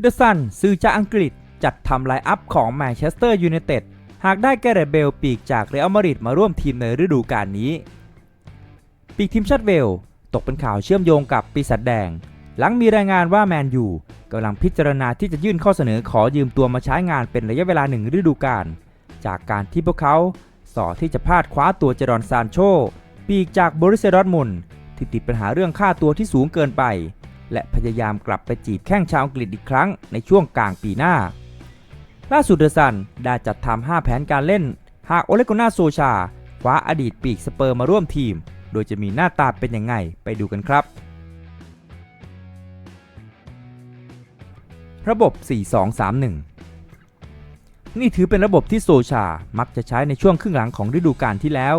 เดอะซันสื่อจากอังกฤษจัดทำไลน์อัพของแมนเชสเตอร์ยูไนเต็ดหากได้แกเรตเบลปีกจากเรอัลมาดริดมาร่วมทีมในฤดูกาลนี้ ปีกทีมชาติเวล ตกเป็นข่าวเชื่อมโยงกับปีศาจแดง หลังมีรายงานว่าแมนยูกำลังพิจารณาที่จะยื่นข้อเสนอขอยืมตัวมาใช้งานเป็นระยะเวลาหนึ่งฤดูกาลจากการที่พวกเขาสอที่จะพลาดคว้าตัวเจรอนซานโช ปีกจากบริเซดอร์มุนที่ติดปัญหาเรื่องค่าตัวที่สูงเกินไป และพยายามกลับไปจีบแข้งชาวอังกฤษอีกครั้งในช่วงกลางปีหน้า ล่าสุดเดอซันได้จัดทำ5แผนการเล่น หากโอเลโกนาโซชาคว้าอดีตปีกสเปอร์มาร่วมทีม โดยจะมีหน้าตาเป็นยังไงไปดูกันครับ ระบบ 4231 นี่ถือเป็นระบบที่โซชา มักจะใช้ในช่วงครึ่งหลังของฤดูกาลที่แล้ว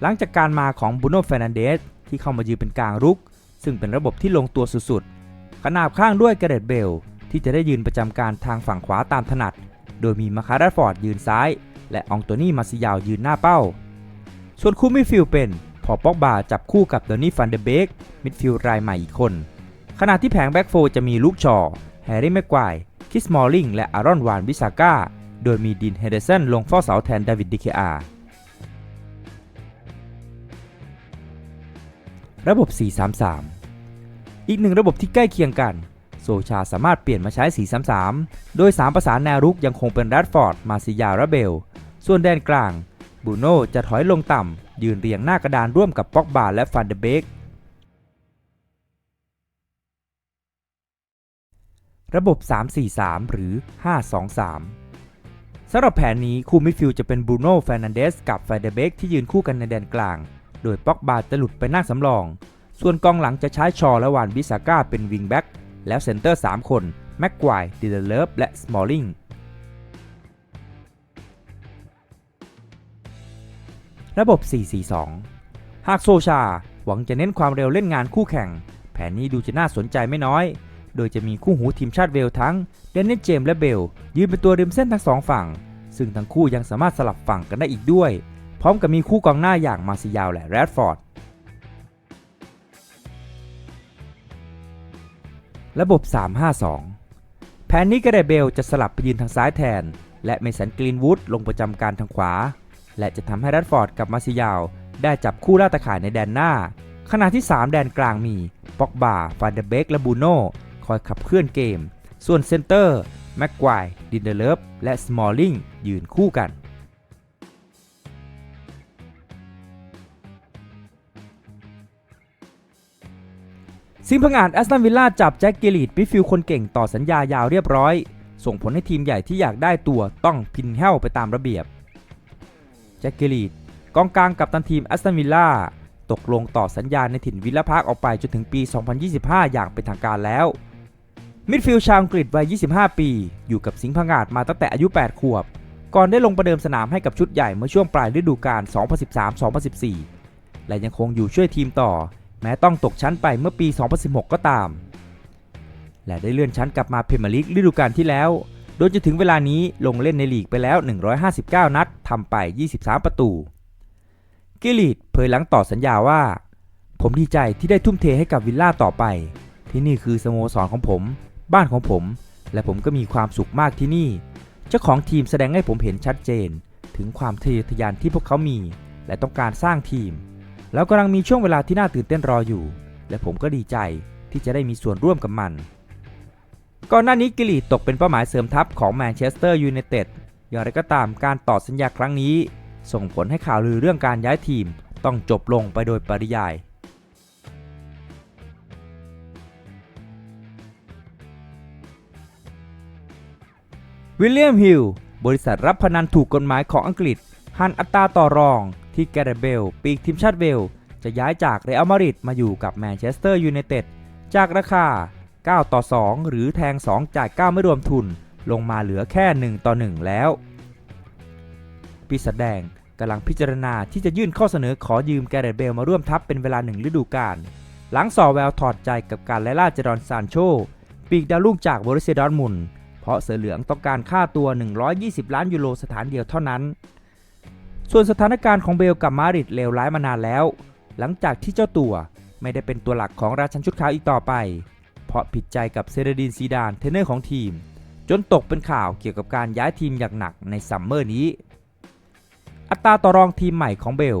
หลังจากการมาของบูโน่เฟรนันเดสที่เข้ามายืนเป็นกลางรุก ซึ่งเป็นระบบที่ลงตัวสุดๆ ขนาบข้างด้วยเกเรตเบลที่จะได้ยืนประจำการทางฝั่งขวาตามถนัด โดยมีมาคาราฟอร์ดยืนซ้าย และอองโตนี่มาซิยาวยืนหน้าเป้า ส่วนคู่มิดฟิลด์เป็นพอป็อกบาจับคู่กับเดนนี่ฟันเดเบกมิดฟิลด์รายใหม่อีกคน ขณะที่แผงแบ็กโฟร์จะมีลูกชอแฮร์รี่แม็กควายคิสมอลลิงและอารอนวานวิสาก้าโดยมีดินเฮเดสันลงเฝ้าเสาแทนดาวิดดิเคอาระบบ 433 อีกหนึ่งระบบที่ใกล้เคียงกัน โซชาสามารถเปลี่ยนมาใช้ 433 โดย 3 ประสานแนวรุกยังคงเป็นแรดฟอร์ด มาซิยาและเบล ส่วนแดนกลาง บูโน่จะถอยลงต่ำ ยืนเรียงหน้ากระดานร่วมกับป็อกบาและฟันเดเบกระบบ 343 หรือ 523สำหรับแผนนี้คู่มิดฟิลด์จะเป็นบรูโน่ แฟร์นันเดส กับฟันเดเบกที่ยืนคู่กันในแดนกลาง โดยป็อกบาจะหลุดไปนั่งสำรอง ส่วนกองหลังจะใช้ชอและวานบิสาก้าเป็นวิงแบ็กแล้วเซนเตอร์ 3 คนแม็กควายดิเดเลฟและสมอลลิงระบบ 442 หากโซชา หวังจะเน้นความเร็วเล่นงานคู่แข่ง แผนนี้ดูจะน่าสนใจไม่น้อย โดยจะมีคู่หูทีมชาติเวลทั้งเดนนิสเจมส์และเบล ยืนเป็นตัวริมเส้นทั้งสองฝั่ง ซึ่งทั้งคู่ยังสามารถสลับฝั่งกันได้อีกด้วย พร้อมกับมีคู่กองหน้าอย่างมาซิยาวและแรดฟอร์ด ระบบ 352แผนนี้กระไดเบลจะสลับไปยืนทางซ้ายแทน และเมสันกรีนวูดลงประจำการทางขวา และจะทำให้แรดฟอร์ดกับมาซิยาว ได้จับคู่ล่าตะข่ายในแดนหน้า ขณะที่ 3 แดนกลางมีป็อกบาฟานเดเบกและบูโน่คอยขับเคลื่อนเกม ส่วนเซนเตอร์แม็กควายดินเดเลฟและสมอลลิงยืนคู่กัน ซิงพงาดแอสตันวิลล่าจับแจ็คกิลีดมิดฟิลคนเก่งต่อสัญญายาวเรียบร้อย ส่งผลให้ทีมใหญ่ที่อยากได้ตัวต้องพินแห้วไปตามระเบียบ แจ็คกิลีดกองกลางกับตันทีมแอสตันวิลล่าตกลงต่อสัญญาในถิ่นวิลล่าพาร์คออกไปจนถึงปี 2025 อย่างเป็นทางการแล้ว มิดฟิลด์ชาวอังกฤษวัย 25 ปี อยู่กับสิงห์พงาดมาตั้งแต่อายุ 8 ขวบ ก่อนได้ลงประเดิมสนามให้กับชุดใหญ่เมื่อช่วงปลายฤดูกาล 2013-2014 และยังคงอยู่ช่วยทีมต่อ แม้ต้องตกชั้นไปเมื่อปี 2016 ก็ตาม และได้เลื่อนชั้นกลับมาเพมียร์ลีกฤดูกาลที่แล้ว โดยจะถึงเวลานี้ลงเล่นในลีกไปแล้ว 159 นัดทำไป 23 ประตู กิลีดเผยหลังต่อสัญญาว่า ผมดีใจที่ได้ทุ่มเทให้กับวิลล่าต่อไป ที่นี่คือสโมสรของผม บ้านของผม และผมก็มีความสุขมากที่นี่ เจ้าของทีมแสดงให้ผมเห็นชัดเจน ถึงความทะเยอทะยานที่พวกเขามี และต้องการสร้างทีม แล้วกำลังมีช่วงเวลาที่น่าตื่นเต้นรออยู่ และผมก็ดีใจที่จะได้มีส่วนร่วมกับมัน ก่อนหน้านี้กิลีตกเป็นเป้าหมายเสริมทัพของแมนเชสเตอร์ยูไนเต็ดอย่างไรก็ตามการต่อสัญญาครั้งนี้ ส่งผลให้ข่าวลือเรื่องการย้ายทีมต้องจบลงไปโดยปริยาย วิลเลียมฮิลบริษัทรับพนันถูกกฎหมายของอังกฤษหันอัตราต่อรอง ที่แกเรเบลปีกทีมชาติเวล จะย้ายจากเรอัลมาดริดมาอยู่กับแมนเชสเตอร์ยูไนเต็ดจากราคา 9 ต่อ 2 หรือแทง 2 จ่าย 9 ไม่รวมทุน ลงมาเหลือแค่ 1 ต่อ 1 แล้ว ปีศาจแดงกำลังพิจารณาที่จะยื่นข้อเสนอขอยืมแกเรเบลมาร่วมทัพเป็นเวลาหนึ่งฤดูกาลหลังสอแววถอดใจกับการไล่ล่าเจดอนซานโช ปีกดาวรุ่งจากบริเซดอร์ทมุน เพราะเสือเหลืองต้องการค่าตัว 120 ล้านยูโรสถานเดียวเท่านั้น ส่วนสถานการณ์ของเบลกับมาริดเลวร้ายมานานแล้ว หลังจากที่เจ้าตัวไม่ได้เป็นตัวหลักของราชันชุดขาวอีกต่อไป เพราะผิดใจกับเซเรดินซีดานเทรนเนอร์ของทีม จนตกเป็นข่าวเกี่ยวกับการย้ายทีมอย่างหนักในซัมเมอร์นี้ อัตราต่อรองทีมใหม่ของเบล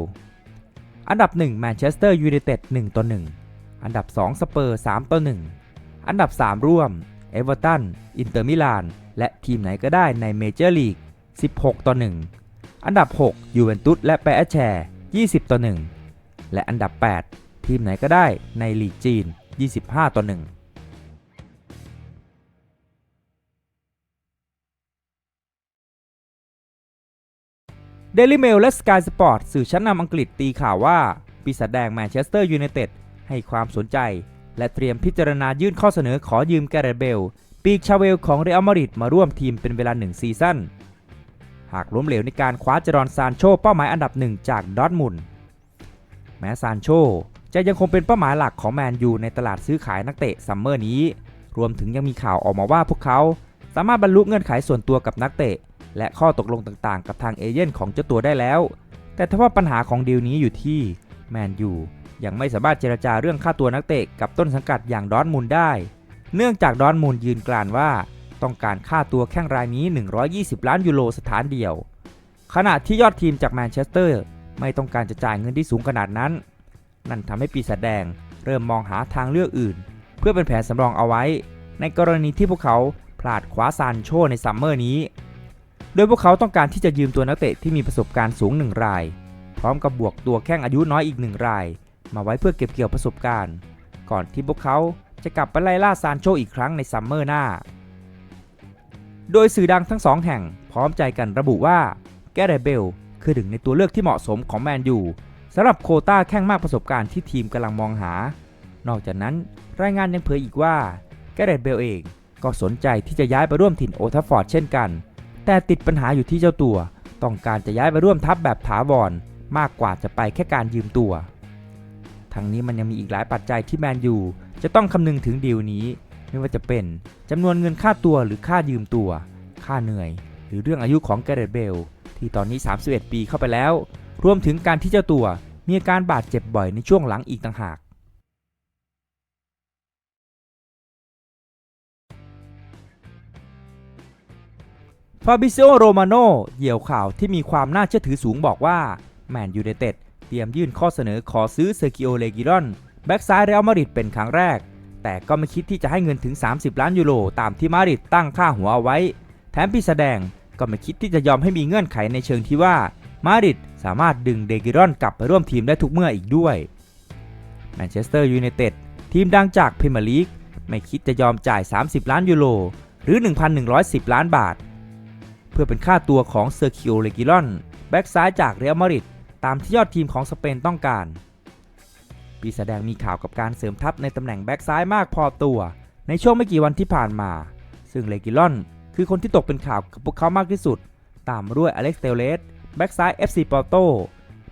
อันดับ1แมนเชสเตอร์ยูไนเต็ด1ต่อ1อันดับ 2 สเปอร์3ต่อ1อันดับ 3 ร่วมเอเวอร์ตันอินเตอร์มิลานและทีมไหนก็ได้ในเมเจอร์ลีก16ต่อ1 อันดับ 6 ยูเวนตุสและแปะแชร์20 ต่อ 1 และอันดับ 8 ทีมไหนก็ได้ในลีกจีน 25 ต่อ 1เดลิเมลและ Sky Sport สื่อชั้นนำอังกฤษตีข่าวว่า ปีศาจแดงแมนเชสเตอร์ยูไนเต็ดให้ความสนใจ และเตรียมพิจารณายื่นข้อเสนอขอยืมแกเรตเบล ปีกชาเวลของเรอัลมาดริดมาร่วมทีมเป็นเวลาหนึ่งซีซั่น หากล้มเหลวในการคว้าเจรอนซานโชเป้าหมายอันดับหนึ่งจากดอทมุนแม้ซานโชจะยังคงเป็นเป้าหมายหลักของแมนยูในตลาดซื้อขายนักเตะซัมเมอร์นี้ รวมถึงยังมีข่าวออกมาว่าพวกเขา สามารถบรรลุเงื่อนไขส่วนตัวกับนักเตะ และข้อตกลงต่างๆ กับทางเอเย่นของเจ้าตัวได้แล้ว แต่ถ้าว่าปัญหาของดีลนี้อยู่ที่แมนยูยังไม่สามารถเจรจาเรื่องค่าตัวนักเตะกับต้นสังกัดอย่างดอร์ทมุนด์ได้ เนื่องจากดอร์ทมุนด์ยืนกลานว่า ต้องการค่าตัวแข้งรายนี้ 120 ล้านยูโรสถานเดียว ขณะที่ยอดทีมจากแมนเชสเตอร์ไม่ต้องการจะจ่ายเงินที่สูงขนาดนั้น นั่นทำให้ปีศาจแดงเริ่มมองหาทางเลือกอื่น เพื่อเป็นแผนสำรองเอาไว้ ในกรณีที่พวกเขาพลาดคว้าซานโชในซัมเมอร์นี้ โดยพวกเขาต้องการที่จะยืมตัวนักเตะที่มีประสบการณ์สูงหนึ่งราย พร้อมกับบวกตัวแข้งอายุน้อยอีกหนึ่งราย มาไว้เพื่อเก็บเกี่ยวประสบการณ์ ก่อนที่พวกเขาจะกลับไปไล่ล่าซานโชอีกครั้งในซัมเมอร์หน้า โดยสื่อดังทั้งสองแห่งพร้อมใจกันระบุว่าแกเรตเบลคือหนึ่งในตัวเลือกที่เหมาะสมของแมนยูสำหรับโคต้าแข้งมากประสบการณ์ที่ทีมกำลังมองหา นอกจากนั้นรายงานยังเผยอีกว่าแกเรตเบลเองก็สนใจที่จะย้ายไปร่วมถิ่นโอทัฟฟอร์ดเช่นกัน แต่ติดปัญหาอยู่ที่เจ้าตัว ต้องการจะย้ายไปร่วมทัพแบบถาวรมากกว่าจะไปแค่การยืมตัว ทั้งนี้มันยังมีอีกหลายปัจจัยที่แมนยูจะต้องคำนึงถึงดีลนี้ ไม่ว่าจะเป็นจำนวนเงินค่าตัวหรือค่ายืมตัว ค่าเหนื่อย หรือเรื่องอายุของแกเรตเบลที่ตอนนี้ 31 ปีเข้าไปแล้ว รวมถึงการที่เจ้าตัวมีอาการบาดเจ็บบ่อยในช่วงหลังอีกต่างหากฟาบิซิโอ โรมาโนเหยี่ยวข่าวที่มีความน่าเชื่อถือสูงบอกว่า แมนยูไนเต็ดเตรียมยื่นข้อเสนอขอซื้อเซอร์กิโอ เลกิรอน แบ็กซ้ายเรอัลมาดริดเป็นครั้งแรก แต่ก็ไม่คิดที่จะให้เงินถึง 30 ล้านยูโรตามที่มาดริดตั้งค่าหัวเอาไว้ แถมปีแสดงก็ไม่คิดที่จะยอมให้มีเงื่อนไขในเชิงที่ว่ามาดริดสามารถดึงเดกิรอนกลับไปร่วมทีมได้ทุกเมื่ออีกด้วยแมนเชสเตอร์ยูไนเต็ดทีมดังจากพรีเมียร์ลีกไม่คิดจะยอมจ่าย 30 ล้านยูโรหรือ 1,110 ล้านบาท เพื่อเป็นค่าตัวของเซอร์คิโอเลกิรอน แบ็กซ้ายจากเรอัลมาดริดตามที่ยอดทีมของสเปนต้องการ ปีแสดงมีข่าวกับการเสริมทัพในตำแหน่งแบ็กซ้ายมากพอตัว ในช่วงไม่กี่วันที่ผ่านมา ซึ่งเลกิรอน คือคนที่ตกเป็นข่าวกับพวกเขามากที่สุด ตามมาด้วยอเล็กซ์เตเลสแบ็กซ้าย FC ปอร์โต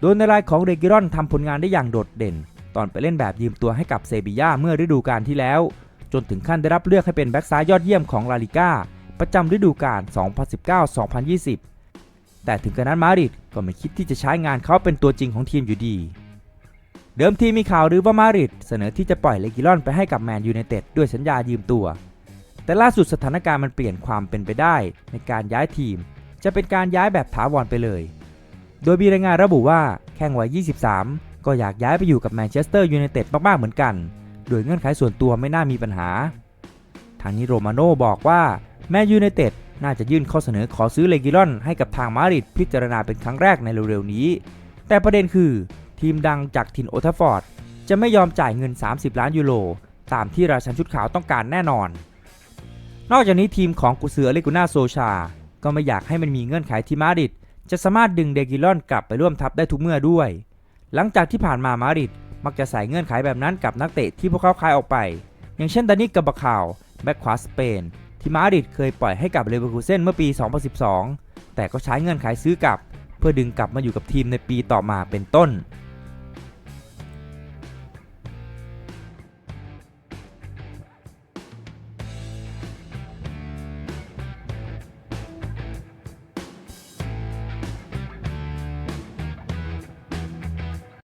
โดยในรายของเรกิรอนทำผลงานได้อย่างโดดเด่น ตอนไปเล่นแบบยืมตัวให้กับเซบีย่าเมื่อฤดูกาลที่แล้ว จนถึงขั้นได้รับเลือกให้เป็นแบ็กซ้ายยอดเยี่ยมของลาลิก้าประจำฤดูกาล 2019-2020 แต่ถึงกระนั้นมาดริดก็ไม่คิดที่จะใช้งานเขาเป็นตัวจริงของทีมอยู่ดี เดิมทีมีข่าวหรือว่ามาริดเสนอที่จะปล่อยเลกิรอนไปให้กับแมนยูไนเต็ดด้วยสัญญายืมตัว แต่ล่าสุดสถานการณ์มันเปลี่ยนความเป็นไปได้ในการย้ายทีม จะเป็นการย้ายแบบถาวรไปเลย โดยมีรายงานระบุว่าแข้งวัย 23 ก็อยากย้ายไปอยู่กับแมนเชสเตอร์ยูไนเต็ดมากๆเหมือนกัน โดยเงื่อนไขส่วนตัวไม่น่ามีปัญหา ทางนี้โรมาโน่บอกว่าแมนยูไนเต็ดน่าจะยื่นข้อเสนอขอซื้อเลกิรอนให้กับทางมาริดพิจารณาเป็นครั้งแรกในเร็วๆนี้ แต่ประเด็นคือ ทีมดังจากทินโอทฟฟอร์ด จะไม่ยอมจ่ายเงิน 30 ล้านยูโรตามที่ราชันชุดขาวต้องการแน่นอน นอกจากนี้ทีมของกุเสือเลกุน่าโซชา ก็ไม่อยากให้มันมีเงื่อนไขที่มาดริดจะสามารถดึงเดกิลอนกลับไปร่วมทัพได้ทุกเมื่อด้วย หลังจากที่ผ่านมามาดริดมักจะใส่เงื่อนไขแบบนั้นกับนักเตะที่พวกเขาขายออกไป อย่างเช่นดานิกกับบาคาวแบ็คขวาสเปน ที่มาดริดเคยปล่อยให้กับเลเวอร์คูเซนเมื่อปี 2012 แต่ก็ใช้เงื่อนไขซื้อกลับ เพื่อดึงกลับมาอยู่กับทีมในปีต่อมาเป็นต้น